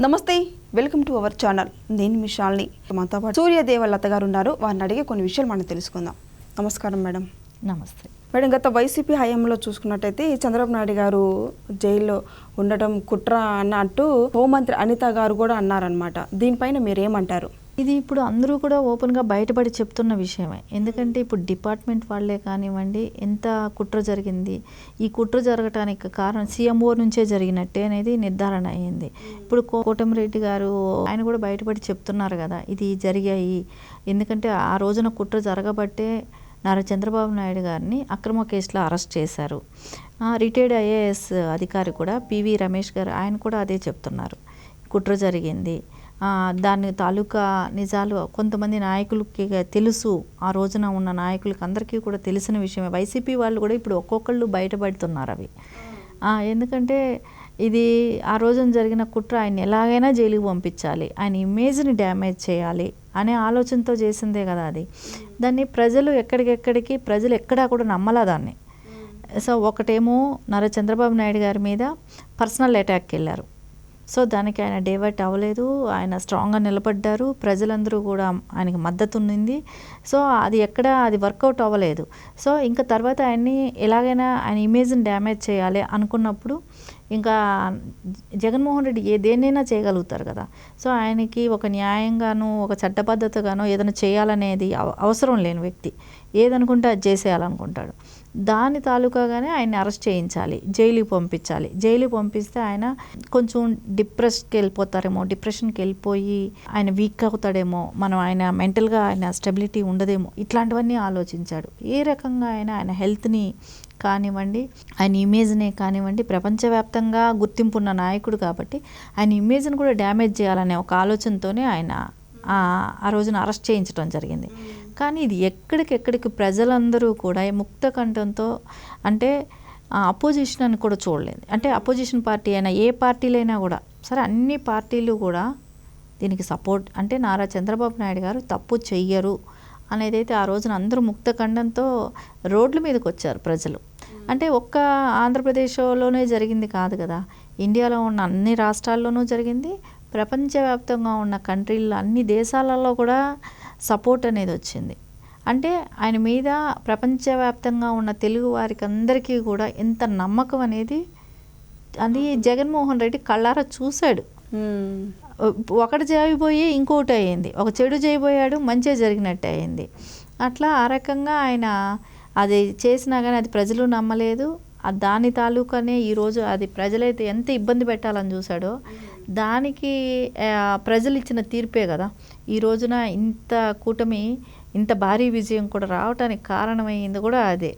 నమస్తే welcome to our channel. నేను మీ శాలిని. మనతో పాటు సూర్యదేవ లత గారు ఉన్నారు వారిని అడిగే కొన్ని విషయాలు మనం తెలుసుకుందాం. నమస్కారం మేడం. నమస్తే. మేడం గత వైసీపీ హయాంలో చూసుకున్నట్టయితే చంద్రబాబు నాయుడు గారు జైల్లో ఉండటం కుట్ర అన్నట్టు హోంమంత్రి అనిత గారు కూడా అన్నారనమాట దీనిపైన మీరు ఏమంటారు ఇది ఇప్పుడు అందరూ కూడా ఓపెన్గా బయటపడి చెప్తున్న విషయమే. ఎందుకంటే ఇప్పుడు డిపార్ట్మెంట్ వాళ్ళే కానివ్వండి ఎంత కుట్ర జరిగింది ఈ కుట్ర జరగటానికి కారణం సీఎంఓ నుంచే జరిగినట్టే అనేది నిర్ధారణ అయ్యింది. ఇప్పుడు కోటమిరెడ్డి గారు ఆయన కూడా బయటపడి చెప్తున్నారు కదా ఇది జరిగాయి. ఎందుకంటే ఆ రోజున కుట్ర జరగబట్టే నారా చంద్రబాబు నాయుడు గారిని అక్రమ కేసులో అరెస్ట్ చేశారు. రిటైర్డ్ ఐఏఎస్ అధికారి కూడా పివి రమేష్ గారు ఆయన కూడా అదే చెప్తున్నారు. కుట్ర జరిగింది. దాని తాలూకా నిజాలు కొంతమంది నాయకులకి తెలుసు. ఆ రోజున ఉన్న నాయకులకి అందరికీ కూడా తెలిసిన విషయమే. వైసీపీ వాళ్ళు కూడా ఇప్పుడు ఒక్కొక్కళ్ళు బయటపడుతున్నారు అవి. ఎందుకంటే ఇది ఆ రోజున జరిగిన కుట్ర ఆయన ఎలాగైనా జైలుకి పంపించాలి. ఆయన ఇమేజ్ని డ్యామేజ్ చేయాలి అనే ఆలోచనతో చేసిందే కదా అది. దాన్ని ప్రజలు ఎక్కడికెక్కడికి ప్రజలు ఎక్కడా కూడా నమ్మలా దాన్ని. సో ఒకటేమో నర చంద్రబాబు నాయుడు గారి మీద పర్సనల్ అటాక్కి వెళ్ళారు. సో దానికి ఆయన డైవర్ట్ అవ్వలేదు. ఆయన స్ట్రాంగ్గా నిలబడ్డారు. ప్రజలందరూ కూడా ఆయనకి మద్దతు ఉన్నింది. సో అది ఎక్కడ అది వర్కౌట్ అవ్వలేదు. సో ఇంకా తర్వాత ఆయన్ని ఎలాగైనా ఆయన ఇమేజ్ని డ్యామేజ్ చేయాలి అనుకున్నప్పుడు ఇంకా జగన్మోహన్ రెడ్డి ఏ దేన్నైనా చేయగలుగుతారు కదా. సో ఆయనకి ఒక న్యాయంగాను ఒక చట్టబద్ధతగాను ఏదైనా చేయాలనేది అవసరం లేని వ్యక్తి. ఏదనుకుంటే అది చేసేయాలనుకుంటాడు. దాని తాలూకాగానే ఆయన్ని అరెస్ట్ చేయించాలి జైలుకి పంపించాలి. జైలుకి పంపిస్తే ఆయన కొంచెం డిప్రెస్కి వెళ్ళిపోతారేమో డిప్రెషన్కి వెళ్ళిపోయి ఆయన వీక్ అవుతాడేమో మనం ఆయన మెంటల్గా ఆయన స్టెబిలిటీ ఉండదేమో ఇట్లాంటివన్నీ ఆలోచించాడు. ఏ రకంగా ఆయన ఆయన హెల్త్ని కానివ్వండి ఆయన ఇమేజ్నే కానివ్వండి ప్రపంచవ్యాప్తంగా గుర్తింపు ఉన్న నాయకుడు కాబట్టి ఆయన ఇమేజ్ని కూడా డ్యామేజ్ చేయాలనే ఒక ఆలోచనతోనే ఆయన ఆ ఆ రోజున అరెస్ట్ చేయించడం జరిగింది. కానీ ఇది ఎక్కడికెక్కడికి ప్రజలందరూ కూడా ముక్త కంఠంతో అంటే అపోజిషన్ అని కూడా చూడలేదు. అంటే అపోజిషన్ పార్టీ అయినా ఏ పార్టీలైనా కూడా సరే అన్ని పార్టీలు కూడా దీనికి సపోర్ట్ అంటే నారా చంద్రబాబు నాయుడు గారు తప్పు చెయ్యరు అయితే ఆ రోజున అందరూ ముక్త ఖండంతో రోడ్ల మీదకి వచ్చారు ప్రజలు. అంటే ఒక్క ఆంధ్రప్రదేశ్లోనే జరిగింది కాదు కదా. ఇండియాలో ఉన్న అన్ని రాష్ట్రాల్లోనూ జరిగింది. ప్రపంచవ్యాప్తంగా ఉన్న కంట్రీల్లో అన్ని దేశాలలో కూడా సపోర్ట్ అనేది వచ్చింది. అంటే ఆయన మీద ప్రపంచవ్యాప్తంగా ఉన్న తెలుగు వారికి అందరికీ కూడా ఎంత నమ్మకం అనేది అది జగన్మోహన్ రెడ్డి కళ్ళారా చూశాడు. ఒకటి చేయబోయి ఇంకోటి అయ్యింది. ఒక చెడు చేయబోయాడు మంచిగా జరిగినట్టు అయింది అట్లా ఆ రకంగా ఆయన అది చేసినా కానీ అది ప్రజలు నమ్మలేదు. ఆ దాని తాలూకానే ఈరోజు అది ప్రజలైతే ఎంత ఇబ్బంది పెట్టాలని చూశాడో దానికి ప్రజలు ఇచ్చిన తీర్పే కదా. ఈ రోజున ఇంత కూటమి ఇంత భారీ విజయం కూడా రావటానికి కారణమైంది కూడా అదే.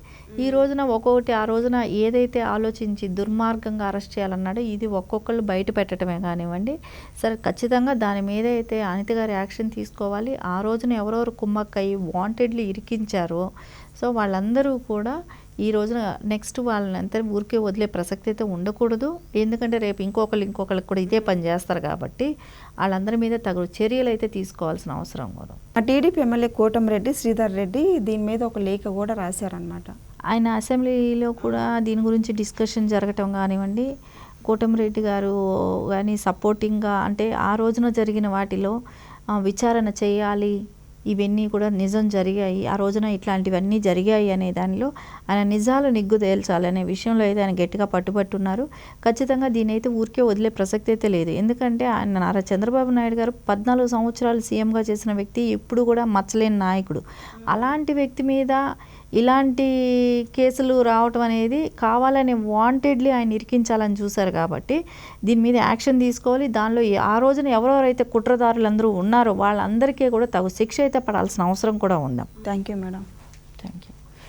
ఈ రోజున ఒక్కొక్కటి ఆ రోజున ఏదైతే ఆలోచించి దుర్మార్గంగా అరెస్ట్ చేయాలన్నాడో ఇది ఒక్కొక్కళ్ళు బయట పెట్టడమే కానివ్వండి. సరే ఖచ్చితంగా దాని మీద అయితే అనిత గారి యాక్షన్ తీసుకోవాలి. ఆ రోజున ఎవరెవరు కుమ్మక్కయ్యి వాంటెడ్లీ ఇరికించారో సో వాళ్ళందరూ కూడా ఈ రోజున నెక్స్ట్ వాళ్ళని అంతా ఊరికే వదిలే ప్రసక్తి అయితే ఉండకూడదు. ఎందుకంటే రేపు ఇంకొకళ్ళు ఇంకొకళ్ళకి కూడా ఇదే పని చేస్తారు కాబట్టి వాళ్ళందరి మీద తగు చర్యలు అయితే తీసుకోవాల్సిన అవసరం కూడా టీడీపీ ఎమ్మెల్యే కోటమిరెడ్డి శ్రీధర్ రెడ్డి దీని మీద ఒక లేఖ కూడా రాశారనమాట ఆయన అసెంబ్లీలో కూడా దీని గురించి డిస్కషన్ జరగటం కానివ్వండి కోటమిరెడ్డి గారు కానీ సపోర్టింగ్గా అంటే ఆ రోజున జరిగిన వాటిలో విచారణ చేయాలి ఇవన్నీ కూడా నిజం జరిగాయి. ఆ రోజున ఇట్లాంటివన్నీ జరిగాయి అనే దానిలో ఆయన నిజాలు నిగ్గు తేల్చాలనే విషయంలో అయితే ఆయన గట్టిగా పట్టుబట్టున్నారు. ఖచ్చితంగా దీని అయితే ఊరికే వదిలే ప్రసక్తి అయితే లేదు. ఎందుకంటే ఆయన నారా చంద్రబాబు నాయుడు గారు పద్నాలుగు సంవత్సరాలు సీఎంగా చేసిన వ్యక్తి ఎప్పుడు కూడా మచ్చలేని నాయకుడు. అలాంటి వ్యక్తి మీద ఇలాంటి కేసులు రావటం అనేది కావాలని వాంటెడ్లీ ఆయన ఇరికించాలని చూశారు కాబట్టి దీని మీద యాక్షన్ తీసుకోవాలి. దానిలో ఆ రోజున ఎవరెవరైతే కుట్రదారులు అందరూ ఉన్నారో వాళ్ళందరికీ కూడా తగు శిక్ష అయితే పడాల్సిన అవసరం కూడా ఉందాం. Thank you madam